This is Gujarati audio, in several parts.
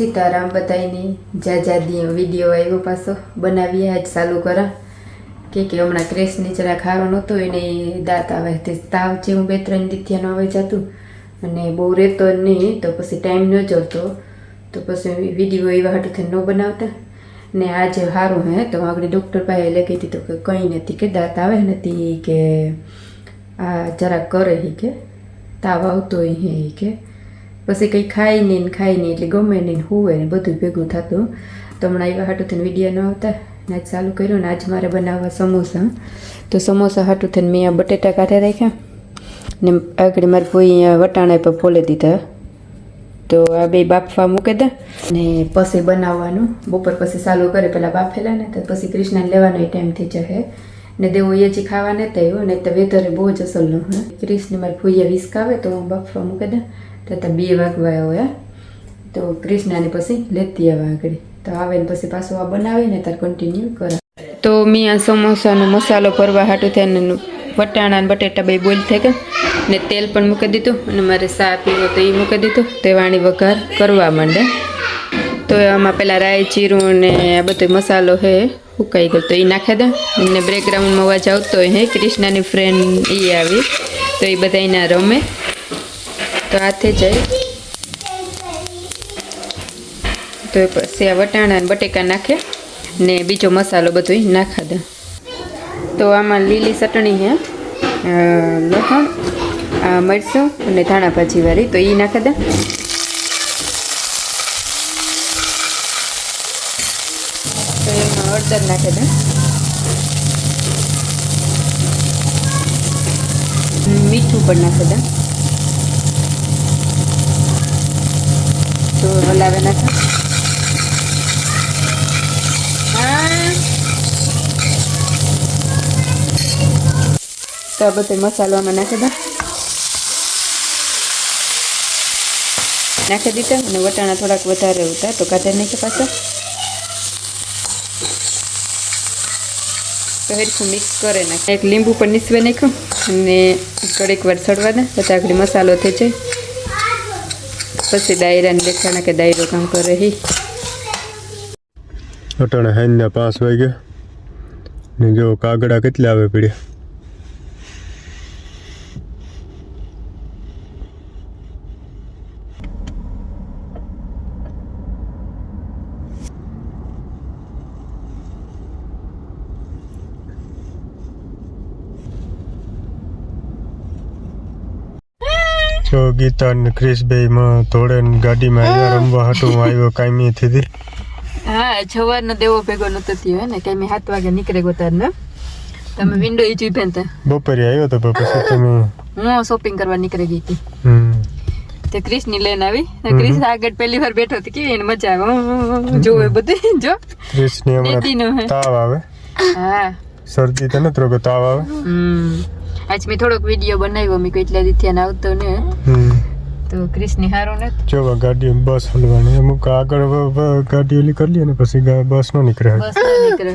સીતારામ બધાની જા જા વીડિયો આવ્યો પાછો. બનાવીએ આજ ચાલુ કરા. કે કે હમણાં ક્રેશની જરા ખારો નહોતો, એને દાંત આવે તે તાવ છે, હું બે ત્રણ દીથિયાનો આવે જતું. અને બહુ રહેતો નહીં તો પછી ટાઈમ ન જતો. તો પછી વીડિયો એવા હાટું થઈને ન બનાવતા. ને આજે સારું હે, તો આગળ ડૉક્ટર પાસે લખી તો કે કંઈ નથી કે દાંત આવે નથી કે આ જરાક કરે કે, તાવ આવતો હે કે. પછી કંઈ ખાઈ નહીં ખાઈ નહીં એટલે ગમે નહીં હોવે ને બધું ભેગું થતું. તો હમણાં એવા હાટું થઈને વીડિયો ન આવતા. ને આજ ચાલુ કર્યું ને આજ મારે બનાવવા સમોસા. તો સમોસા હાટું થઈને મેં આ બટેટા કાઢ્યા રાખ્યા. ને આગળ મારી અહીંયા વટાણા પર ફોલે દીધા. તો આ બે બાફવા મૂકી દે. ને પછી બનાવવાનું. બપોર પછી ચાલુ કરે પહેલાં બાફેલા ને તો પછી કૃષ્ણને લેવાનો ટાઈમ થઈ જશે ને દેવું એ જે ખાવા નતા આવ્યો ને તો વેધરે બહુ જ અસલનું, હે. કૃષ્ણ મારે ફૂઈએ વિસકાવે તો હું બાફવા મૂકી દે તો તો બે વાગવા હોય તો કૃષ્ણને પછી લેતી આવે આગળ તો આવે ને પછી પાછું આ બનાવીને તાર કન્ટિન્યુ કરે તો મેં આ સમોસાનો મસાલો ભરવા હાટું થઈને વટાણા ને બટેટા બે બોલ થઈ ગયા ને તેલ પણ મૂકી દીધું અને મારે સા પીવો તો એ મૂકી દીધું. તે વાણી વઘાર કરવા માંડે. તો આમાં પેલા રાઈ, જીરું ને આ બધો મસાલો હે, ઉકાઈ ગયો. તો એ નાખી દે. એમને બ્રેકગ્રાઉન્ડમાં અવાજ આવતો હોય હે, કૃષ્ણાની ફ્રેન્ડ એ આવી. તો એ બધા એના રમે. તો હાથે જાય તો પછી આ વટાણા બટેકા નાખે ને બીજો મસાલો બધો નાખા દે. તો આમાં લીલી ચટણી હે લસણ મરચું અને ધાણા ભાજી વાળી, તો એ નાખી દે. તો એમાં હળદર નાખી દે. મીઠું પણ નાખી દે. તો હલાવે છે. તો આ બધો મસાલો આમાં નાખી દે. નાખી દીધા અને વટાણા થોડાક વધારે હતા તો કાઢી નાખી પાછા. તો મિક્સ કરે નાખે. એક લીંબુ પણ નીસવે નાખ્યું અને ઘડીક વાર સડવા દે પછી આગળ મસાલો થઈ જાય. પછી ડાયરાને દેખાણા કે ડાયરો કામ કરે હી. અટાણે હાઈના પાંચ વાગ્યા. ને જો કાગડા કેટલા આવે પડ્યા જો ગીતા ને ક્રિશભાઈ માં ધોળે ને ગાડીમાં આવ્યા રમવા હાટું હું આવ્યો કાયમી થી હા સવારનો દેવો ભેગો નતો થયો ને કાયમી સાત વાગે નીકળે ગોતાર ને. તમે વિન્ડો ઈ જોઈ પેન બપોરે આવ્યો તો પછી તમે હું શોપિંગ કરવા નીકળી ગઈ હતી. હમ. તે ક્રિશની લઈને આવી. ને ક્રિશ આગળ પહેલી વાર બેઠો હતી કેવી એને મજા આવે. જોવે બધી જો. ક્રિશની તાવ આવે. હા. શરદી તો નથી રોગ તાવ આવે. હમ. આજ મેં થોડોક વીડિયો બનાવ્યો મેં કોઈ એટલા દીથી આવતો ને તો ક્રિશની હારો ને જો ગાડી બસ હલવાની. અમુક આગળ ગાડી ઓલી કરી લે ને પછી ગા- બસ નો નીકળે બસ નો નીકળે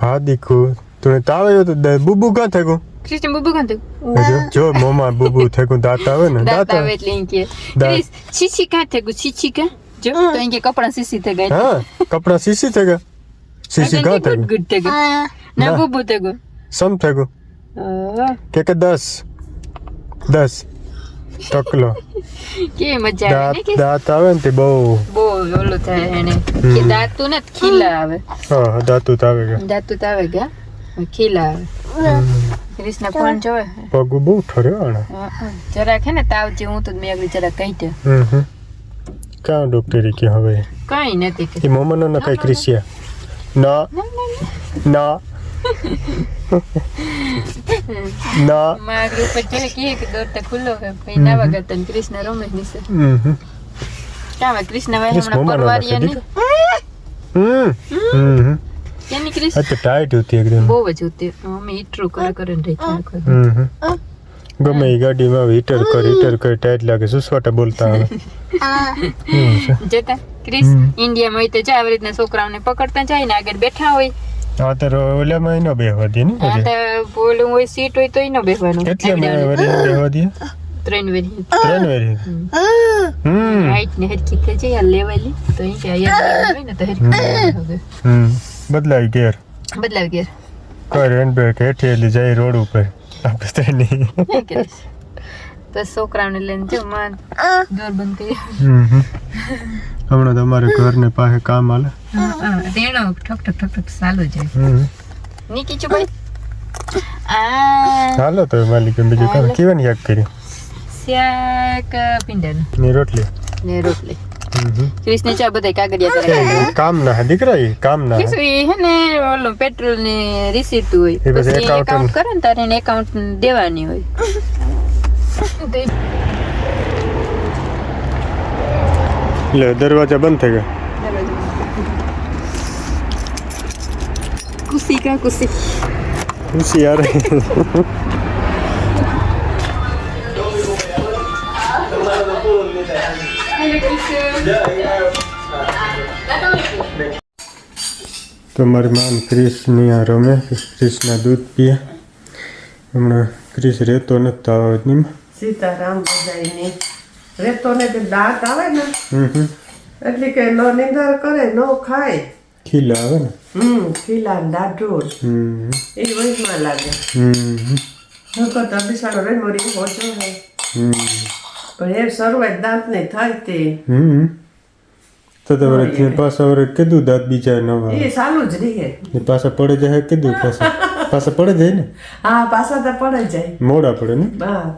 હા? દીકુ. તું તાવ તો બુબુ કા થયું ક્રિશ બુબુ કા કાંતું જો મોમા બુબુ થયું દાંત આવે ને દાંત આવે. એટલે એમ કે. ક્રિસ ક્રિશ છીછી કા થયું છીછી કા જો તો એમ કે કપડા સીસી થઈ ગયા. હા કપડા સીસી થગા સીસી કાં ગુડ થયું ગુડ ના બુબુ બબુ સમ આહ, કે કે દસ? દસ. ટકલો. કેવી મજા આવે ને દાંત કે? દાંત આવે ને તે બહુ. બહુ ઓલું થાય એને. કે દાંતું ને ખીલા આવે. હા દાંતું તો આવે દાંતું તો આવે ગયા ખીલા આવે. ક્રિષ્ના કોણ જોવે? પગ બહુ ઠર્યો આને હા, કે ને તાવ જે હું તો મેં આગળ જરા કહી દે હમ ક્યાં ડોક્ટરી કે હવે? કઈ નથી કે. એ મોમનો ન કઈ ક્રિશિયા ના. ના. હમ હમ. ટાઈટ હતી એકદમ બહુ જ હતી. અમે કરે કરે રહી હમ ગમે એ ગાડીમાં હીટર કર હીટર કર ટાઈટ લાગે સુસવાટા બોલતા આવે. જતા? ક્રિસ ઇન્ડિયામાં હોય તો જાય આવી રીતના છોકરાઓને પકડતા જાય ને આગળ બેઠા હોય. આ તો ઓલામાં ન બેહવા દે ને તો હોય સીટ હોય તો એનો ન બેસવાનું કેટલા માં બેહવા દે ત્રણ વેરી ત્રણ વેરી હમ. હાઈટ ને હરખી થઈ જાય આ લેવાયેલી તો અહીં કે અહીંયા હોય ને તો હમ. બદલાઈ ગેર બદલાવી હેઠેલી જાય રોડ ઉપર. આપણે. શું કરીશ છોકરાઓને લઈને જો માં દોર બંધ કરી હમ હમ. હમણાં તમારે ઘરને પાસે કામ આલે તેણો ઠક ઠક ઠક ઠક ચાલુ જાય હમ. નીકી છું ભાઈ આ હાલો તો માલિક બીજું કામ. કેવાની યાદ કર્યું શાક પિંડનની રોટલી. ને રોટલી. ક્રિશને ચા બધા કાગડિયા કરે. કામ? ના દીકરા એ કામ ના હે. શું એ હે ને ઓલું પેટ્રોલની રિસીટ હોય પછી એકાઉન્ટ કરે ને તારે એને એકાઉન્ટ દેવાની હોય. તો લે દરવાજા બંધ થઈ ગયા. ખુશી કા કુસી? યાર. તો મારી માન ક્રિશની આ રમે ક્રિશના દૂધ પીએ. હમણાં ક્રિશ રહેતો નથી તાવતની સીતારામ બધાયને. રેતો ને તે દાંત આવે ને એટલે કે નો નિંદર કરે નો ખાય. ખીલા આવે ને? હમ ખીલા ને હમ. એ વહીમાં લાગે. હમ. નકર તો બિસાડો રે મોરી હોજો હે. હમ. પણ એ શરૂઆત દાંત ને થાય તે. હમ. તો તમારે પાછા વરે કીધું દાંત બીજા નવા એ સારું જ રહે. પાછા પડે જાય કીધું પાછા? પાછા પડે જાય ને? હા પાછા તો પડે જાય. મોડા પડે ને? બા.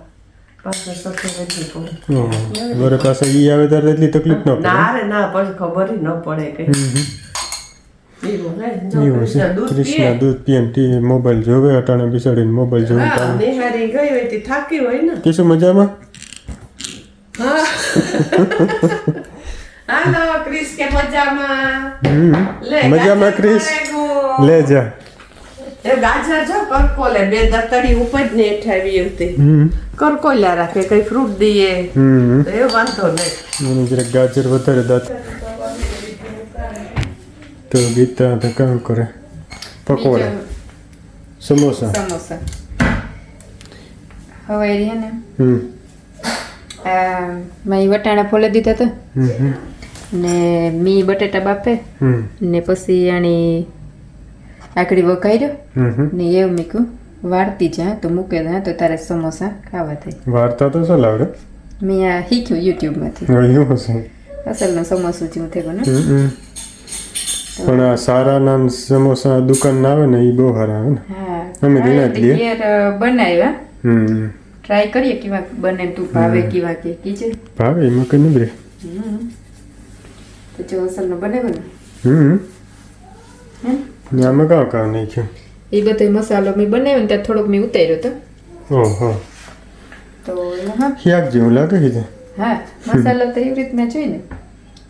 પાછા પાસે ઈ આવે ત્યારે એટલી તકલીફ ન પડે. ના રે ના પછી ખબર ન પડે કે કૃષ્ણ દૂધ પીએ. દૂધ પીએ ને ટી મોબાઈલ જોવે અટાણે બિસાડીને મોબાઈલ જોવે નિહારી ગઈ હોય તે થાકી હોય ને. કીશું મજામાં? હાલો ક્રિસ કે મજામાં? મજામાં ક્રિસ. લે જા. એ ગાજર જો કરકોલે બે દતડી ઉપર જ ને હેઠાવી હતી કરકોલ્યા રાખે કઈ ફ્રૂટ દઈએ તો એ વાંધો નહીં મને ગાજર વધારે દાંત તો ગીતા તો કામ કરે પકોડા સમોસા સમોસા હવે એ ને હમ મેં વટાણા ફોલે દીધા હમ ને મી બટેટા બાપે હમ ને પછી આની આકડી હમ હમ ને એવું મૂક્યું વાળતી જા તો મૂકે દે તો તારે સમોસા ખાવા થાય વાર્તા તો શું લાવડે? મેં આ શીખ્યું યુટ્યુબમાંથી. અસલનું સમોસું જેવું થયું ને. હમ હમ. પણ આ સારા નામ સમોસા દુકાન ના આવે ને એ બહુ સારા આવે ને. હા અમે રીના જ લઈએ. બનાવ્યા. હમ. ટ્રાય કરીએ કેવા બને તું ભાવે કેવા કે કીજે ભાવે એમાં કઈ નહીં રે હમ. તો જો અસલનો બનાવ્યો ને. હમ હે? ને આમાં કાં કાં નહીં છે એ બધો મસાલો મેં બનાવ્યો ને ત્યાં થોડોક મેં ઉતાર્યો હતો. ઓહો. તો એમાં હા. શાક જેવું લાગે છે હા મસાલો તો એવી રીતના જોઈને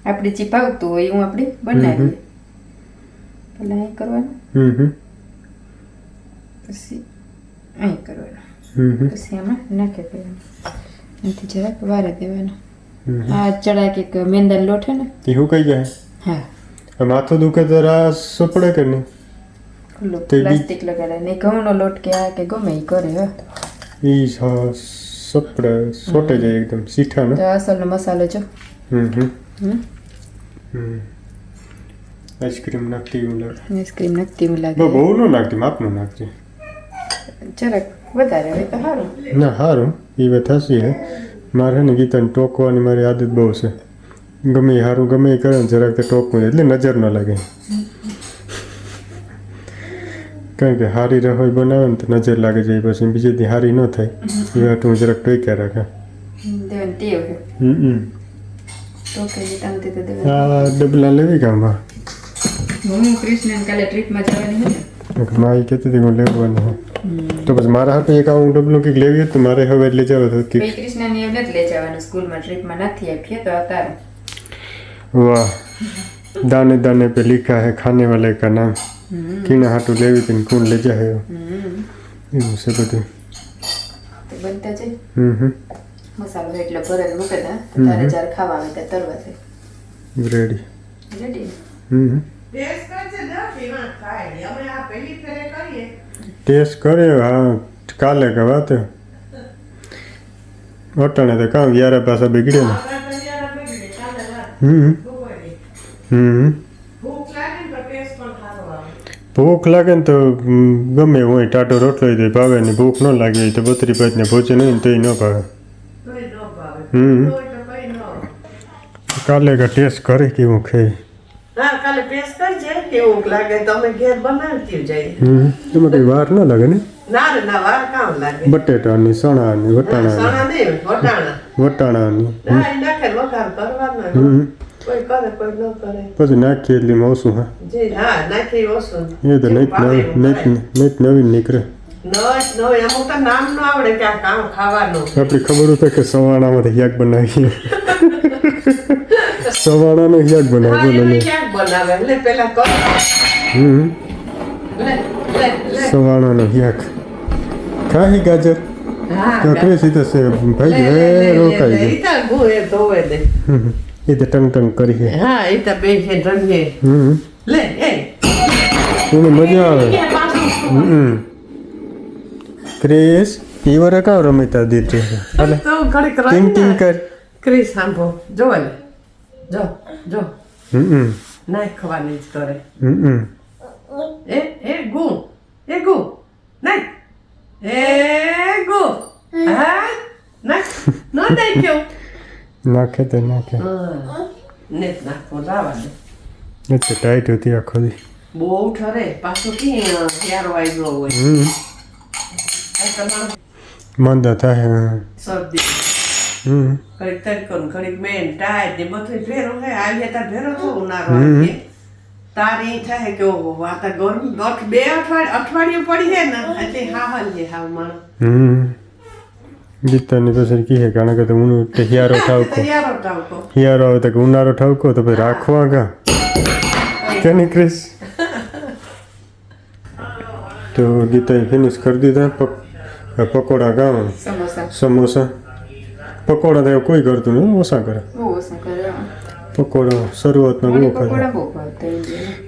આપણે જે ભાવતું હોય એવું આપણે બનાવીએ. પહેલાં અહીં કરવાનું. હમ હમ. પછી અહીં કરવાનું. પછી આમાં નાખી દેવાનું. એનાથી જરાક વારે દેવાનું. આ ચડા કે મેંદાનો લોટ હે ને? એ શું કહી જાય? હા. માથું દુખે તો આ સપડે કે નહીં? ખુલ્લું પ્લાસ્ટિક લગાડે ને ઘઉંનો લોટ કે આ કે ગમે એ કરે હે. એ સપડે સોટે જાય એકદમ સીઠા ને અસલનો મસાલો જો. હમ હમ. આઈસ્ક્રીમ નાખતી એવું લાગે. આઈસ્ક્રીમ નાખતી એવું લાગે. બહુ ન નાખતી માપનું નાખતી જરાક વધારે હોય તો સારું ના સારું એ વાત હસી હે. મારે ને ગીતાને ટોકવાની મારી આદત બહુ છે. ગમે સારું ગમે કરે ને જરાક તો ટોકવું એટલે નજર ન લાગે. કારણ કે હારી રસોઈ બનાવે ને તો નજર લાગે જાય પછી બીજેથી સારી ન થાય. એ વાત હું જરાક ટોક્યા રાખે. આ ડબલા લેવી ગામમાં હું મારી કહેતી હતી હું લેવાનું હે. તો પછી મારા હાથે એક આવું ડબલું કંઈક લેવી હતું મારે હવે એટલે જવું હતું કે કૃષ્ણની એમ નથી લઈ જવાનું સ્કૂલમાં ટ્રીપમાં નથી આપીએ તો અવતાર વાહ. દાને દાને पे लिखा है खाने वाले का नाम કીના હાટું લેવી હતી ને કોણ લઈ જાય એવું છે બધું તો બનતા જાય હમ હમ મસાલો એટલો ભરેલ મૂકે દા તો તારે જ્યારે ખાવા આવે ત્યારે તરવા થાય રેડી રેડી હમ હમ. ટેસ્ટ કરજે ને પીવા ખાય ને. અમે આ પહેલી ફેરે કરીએ ટેસ્ટ કર્યો હા કાલે કે વાત અટાણે તો કામ યારા પાછા બગડે ને હમ હમ. ભૂખ લાગે ને તો ટેસ્ટ પણ સારો આવે. ભૂખ લાગે ને તો ગમે હોય ટાટો રોટલો તો ભાવે ને ભૂખ ન લાગે તો બત્રી ભાતને ભોજન હોય ને તોય ન ભાવે. હમ. કાલે કે ટેસ્ટ કરે કેવું ખાઈ હા કાલે ટેસ્ટ કરજે. કેવું લાગે તમે ઘેર બનાવતી જઈ હમ. એમાં કઈ વાર ન લાગે ને? ના રે ના વાર કામ લાગે. બટેટાની ચણાની વટાણાની. સણા નહીં વટાણા. વટાણાની. ના એ નાખે વઘાર કરવાનો. હમ. કોઈ કરે કોઈ ન કરે. પછી નાખીએ એટલે ઓછું હા. જે હા નાખી ઓછું. એ તો નહીં નવી નહીં નહીં નવીન નીકળે. આપણી ખબર હતું કે સવાણામાંથી યાગ બનાવીએ. સવાણાનો હા બનાવે. બોલો હમ. સવાણાનો ખાહી ગાજર? કાકરે સીધા છે. ભાઈ રોકાઈ ગયું. એ તો ટંગ ટંગ કરી છે. હા એ તો બે છે રમીએ હમ. લે એ. એને મજા આવે. હમ. ક્રિસ પીવર કાં રમીતા દીધી હાલે. તો ઘડીક ટીંગ ટીંગ રહીને કર. ક્રિસ સાંભો જો લે જો જો. હમ નાખવાની જ કરે. હમ એ એ ગુ એ ગુ. નાખ. એ ગુ. હા? નાખ. ન નાખ્યો નાખે તો નાખે. નેટ નાખો રાવા દે એ તો ટાઈટ હતી આખો દી. બહુ ઠરે. પાછું કે યારો આવ્યો હોય? મંદા થાય હા. શરદી. હમ. ઘડીક તડકો ઘડીક મેન ટાઈટ ને બધું ભેરો હે. આવીએ તાર ભેરો થો ઉનાળો તાર એ થાય કે ઓહો આ તો ગરમી બે અઠવાડિયે અઠવાડિયું પડી હે ને એટલે હા હાલ છે હા માણસ. હમ. ગીતાની પછી કહે કારણ કે તો હું હિયારો ઠાવકો. હિયારો આવે તો ઉનારો ઠાવકો તો પછી રાખવા કે નહીં ક્રિસ? તો ગીતાએ ફિનિશ કરી દીધા પક- પકોડા ગામ સમોસા. પકોડા તો કોઈ કરતું નહીં ઓછા કરે. પકોડા શરૂઆતમાં બહુ ખાતા.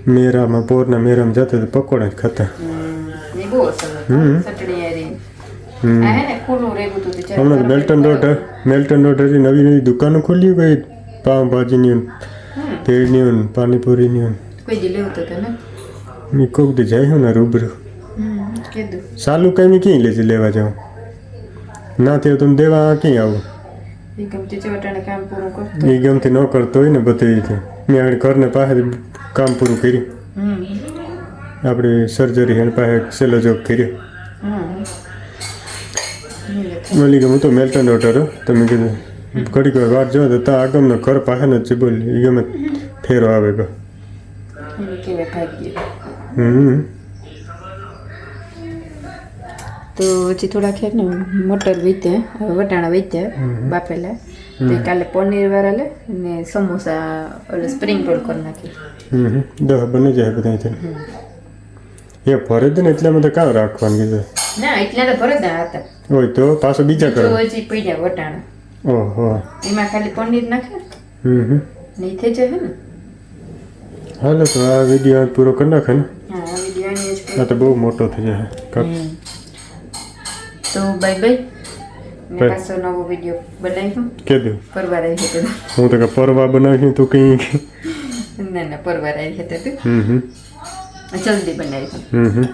મેરામાં પોરના મેરામાં જતા તો પકોડા જ ખાતા. હમ, હમણાં તો મેલ્ટન રોડ મેલ્ટન રોડ હજી નવી નવી દુકાનો ખોલી કઈ પાવભાજીની. ભેળની ને પાણીપુરીની તો તો મેં કોક દી જાય હું ને રૂબરૂ. સાલું કઈ મેં ક્યાંય લેજે લેવા જાઉં? ના થયો તમે દેવા ક્યાંય આવું? એ ગમતી ન કરતો હોય ને બધી રીતે. મેં આગળ ઘરને પાસે કામ પૂરું કર્યું. આપણે સર્જરી હેડ પાસે સેલો જોબ કર્યો. મળી ગયું હું તો મેલ્ટન હતો તમે કીધું ઘડીક વાર વાત જો તો ત્યાં આગળનો ઘર પાસે જ છે બોલ. એ ગમે ફેરો આવે ગયો હમ. તો પછી થોડા છે ને મટર વીતે હવે વટાણા વેચ્યા બાફેલા. તે કાલે પનીર વાળા લે અને સમોસા ઓલે સ્પ્રિંગ રોલ કરી નાખી. દહ બની જાય બધા એ ફરે ને એટલે બધા કાં રાખવાની છે? ના એટલા તો ભરે હતા. હોય તો પાછો બીજા કરો હજી પડ્યા વટાણા. ઓહો. એમાં ખાલી પનીર નાખે? હમ હમ. નહીં થઈ જાય ને? હાલો તો આ વીડિયો પૂરો કરી નાખે ને? હા આ વીડિયો આ તો બહુ મોટો થઈ જાય કપ તો બાય બાય. મેં. પાછો નવો વીડિયો બનાવીશું કીધું પરવાર આવી હતો. હું તો પરવા બનાવી તું કઈ? ના ના પરવાર આવી હતો તું. હમ હમ. જલ્દી હમ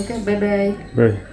ઓકે બાય બાય બાય